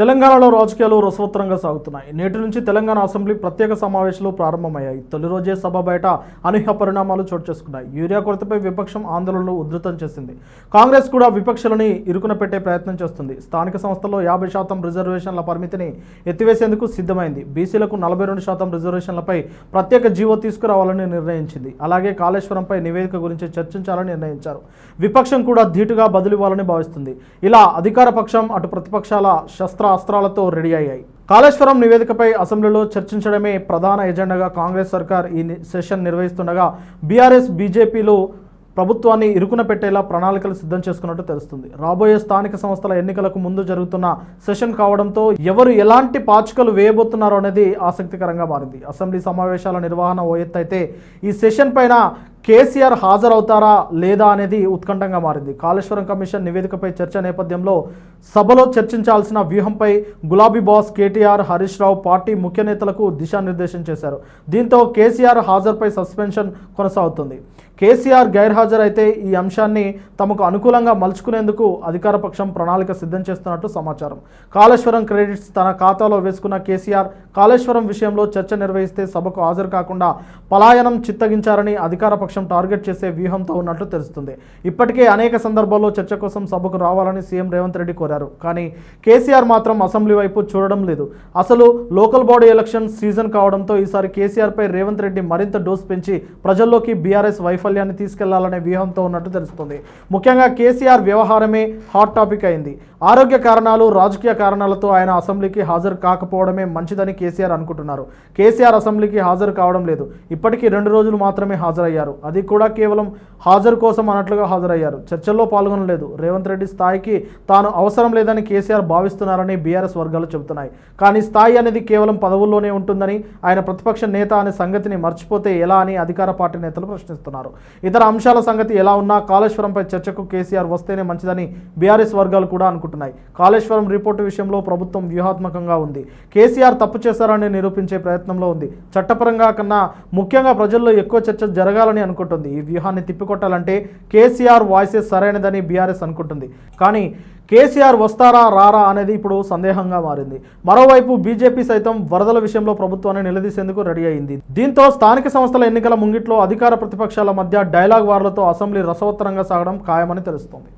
తెలంగాణలో రాజకీయాలు రసవత్తరంగా సాగుతున్నాయి. నేటి నుంచి తెలంగాణ అసెంబ్లీ ప్రత్యేక సమావేశాలు ప్రారంభమయ్యాయి. తొలి రోజే సభ బయట అనూహ్య పరిణామాలు చోటు చేసుకున్నాయి. యూరియా కొరతపై విపక్షం ఆందోళనలు ఉధృతం చేసింది. కాంగ్రెస్ కూడా విపక్షాలని ఇరుకున పెట్టే ప్రయత్నం చేస్తుంది. స్థానిక సంస్థల్లో యాభై శాతం రిజర్వేషన్ల పరిమితిని ఎత్తివేసేందుకు సిద్ధమైంది. బీసీలకు నలభై రెండు శాతం రిజర్వేషన్లపై ప్రత్యేక జీవో తీసుకురావాలని నిర్ణయించింది. అలాగే కాళేశ్వరంపై నివేదిక గురించి చర్చించాలని నిర్ణయించారు. విపక్షం కూడా ధీటుగా బదులివ్వాలని భావిస్తుంది. ఇలా అధికార పక్షం అటు ప్రతిపక్షాల శస్త్ర అస్త్రాలతో రెడీ అయ్యాయి. కాళేశ్వరం నివేదికపై అసెంబ్లీలో చర్చించడమే ప్రధాన ఎజెండాగా కాంగ్రెస్ సర్కార్ ఈ సెషన్ నిర్వహిస్తుండగా బీఆర్ఎస్ బీజేపీలు ప్రభుత్వాన్ని ఇరుకున పెట్టేలా ప్రణాళికలు సిద్ధం చేసుకున్నట్టు తెలుస్తుంది. రాబోయే స్థానిక సంస్థల ఎన్నికలకు ముందు జరుగుతున్న సెషన్ కావడంతో ఎవరు ఎలాంటి పాచికలు వేయబోతున్నారో అనేది ఆసక్తికరంగా మారింది. అసెంబ్లీ సమావేశాల నిర్వహణ ఓ ఎత్తు అయితే ఈ సెషన్ పైన కేసీఆర్ హాజరవుతారా లేదా అనేది ఉత్కంఠంగా మారింది. కాళేశ్వరం కమిషన్ నివేదికపై చర్చ నేపథ్యంలో సభలో చర్చించాల్సిన వ్యూహంపై గులాబీ బాస్ కేటీఆర్ హరీష్ రావు పార్టీ ముఖ్య నేతలకు దిశానిర్దేశం చేశారు. దీంతో కేసీఆర్ హాజరుపై సస్పెన్షన్ కొనసాగుతుంది. కేసీఆర్ గైర్హాజరైతే ఈ అంశాన్ని తమకు అనుకూలంగా మలుచుకునేందుకు అధికార పక్షం ప్రణాళిక సిద్ధం చేస్తున్నట్టు సమాచారం. కాళేశ్వరం క్రెడిట్స్ తన ఖాతాలో వేసుకున్న కేసీఆర్ కాళేశ్వరం విషయంలో చర్చ నిర్వహిస్తే సభకు హాజరు కాకుండా పలాయనం చిత్తగించారని అధికార పక్షం టార్గెట్ చేసే వ్యూహంతో ఉన్నట్లు తెలుస్తుంది. ఇప్పటికే అనేక సందర్భాల్లో చర్చ కోసం సభకు రావాలని సీఎం రేవంత్ రెడ్డి కోరారు. కానీ కేసీఆర్ మాత్రం అసెంబ్లీ వైపు చూడడం లేదు. అసలు లోకల్ బాడీ ఎలక్షన్ సీజన్ కావడంతో ఈసారి కేసీఆర్పై రేవంత్ రెడ్డి మరింత డోస్ పెంచి ప్రజల్లోకి బీఆర్ఎస్ వైఫల్యాన్ని తీసుకెళ్ళాలనే వ్యూహంతో ఉన్నట్టు తెలుస్తుంది. ముఖ్యంగా కేసీఆర్ వ్యవహారమే హాట్ టాపిక్ అయింది. ఆరోగ్య కారణాలు రాజకీయ కారణాలతో ఆయన అసెంబ్లీకి హాజరు కాకపోవడమే మంచిదని కేసీఆర్ అనుకుంటున్నారు. కేసీఆర్ అసెంబ్లీకి హాజరు కావడం లేదు. ఇప్పటికీ రెండు రోజులు మాత్రమే హాజరయ్యారు. అది కూడా కేవలం హాజరు కోసం అన్నట్లుగా హాజరయ్యారు. చర్చల్లో పాల్గొనలేదు. రేవంత్ రెడ్డి స్థాయికి తాను అవసరం లేదని కేసీఆర్ భావిస్తున్నారని బీఆర్ఎస్ వర్గాలు చెబుతున్నాయి. కానీ స్థాయి అనేది కేవలం పదవుల్లోనే ఉంటుందని ఆయన ప్రతిపక్ష నేత అనే సంగతిని మర్చిపోతే ఎలా అని అధికార పార్టీ నేతలు ప్రశ్నిస్తున్నారు. ఇతర అంశాల సంగతి ఎలా ఉన్నా కాళేశ్వరంపై చర్చకు కేసీఆర్ వస్తేనే మంచిదని బీఆర్ఎస్ వర్గాలు కూడా అనుకుంటున్నాయి. కాళేశ్వరం రిపోర్టు విషయంలో ప్రభుత్వం వ్యూహాత్మకంగా ఉంది. కేసీఆర్ తప్పు చేశారని నిరూపించే ప్రయత్నంలో ఉంది. చట్టపరంగా కన్నా ముఖ్యంగా ప్రజల్లో ఎక్కువ చర్చ జరగాలని అనుకుంటుంది. ఈ వ్యూహాన్ని తిప్పికొట్టాలంటే కేసీఆర్ వాయిసెస్ సరైనదని బీఆర్ఎస్ అనుకుంటుంది. కానీ కేసీఆర్ వస్తారా రారా అనేది ఇప్పుడు సందేహంగా మారింది. మరోవైపు బీజేపీ సైతం వరదల విషయంలో ప్రభుత్వాన్ని నిలదీసేందుకు రెడీ అయింది. దీంతో స్థానిక సంస్థల ఎన్నికల ముంగిట్లో అధికార ప్రతిపక్షాల మధ్య డైలాగ్ వార్లతో అసెంబ్లీ రసవత్తరంగా సాగడం ఖాయమని తెలుస్తోంది.